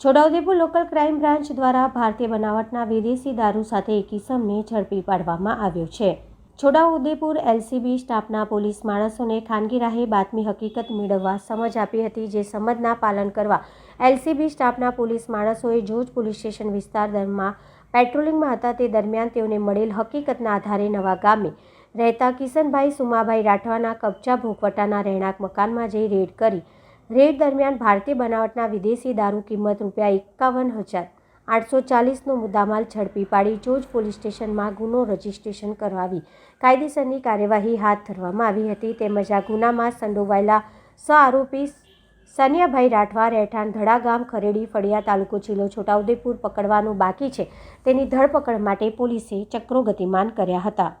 Chhota Udepur local crime branch દ્વારા ભારતીય બનાવટના વિદેશી દારૂ સાથે એક કિસમને ઝડપી પાડવામાં આવ્યો છે. છોટાઉદેપુર એલસીબી સ્ટાફના પોલીસ માણસોને ખાનગી રાહે બાતમી હકીકત મેળવવા સમજ આપી હતી, જે સમજના પાલન કરવા એલસીબી સ્ટાફના પોલીસ માણસોએ જોજ પોલીસ સ્ટેશન વિસ્તારમાં પેટ્રોલિંગમાં હતા. તે દરમિયાન તેઓને મળેલ હકીકતના આધારે નવા ગામે રહેતા કિશનભાઈ સુમાભાઈ રાઠવાના કબજા ભોગવટાના રહેણાંક મકાનમાં જઈ રેડ કરી રેડ દરમિયાન ભારતીય બનાવટના વિદેશી દારૂ કિંમત રૂપિયા એકાવન હજાર આઠસો ચાલીસનો મુદ્દામાલ ઝડપી પાડી જોજ પોલીસ સ્ટેશનમાં ગુનો રજીસ્ટ્રેશન કરાવી. કાયદેસરની કાર્યવાહી હાથ ધરવામાં આવી હતી તેમજ આ ગુનામાં સંડોવાયેલા સ આરોપી સનિયાભાઈ રાઠવા રહેઠાણ ધડા ગામ ખરેડી ફળિયા તાલુકો જિલ્લો છોટાઉદેપુર પકડવાનું બાકી છે. તેની ધરપકડ માટે પોલીસે ચક્રો ગતિમાન કર્યા હતા.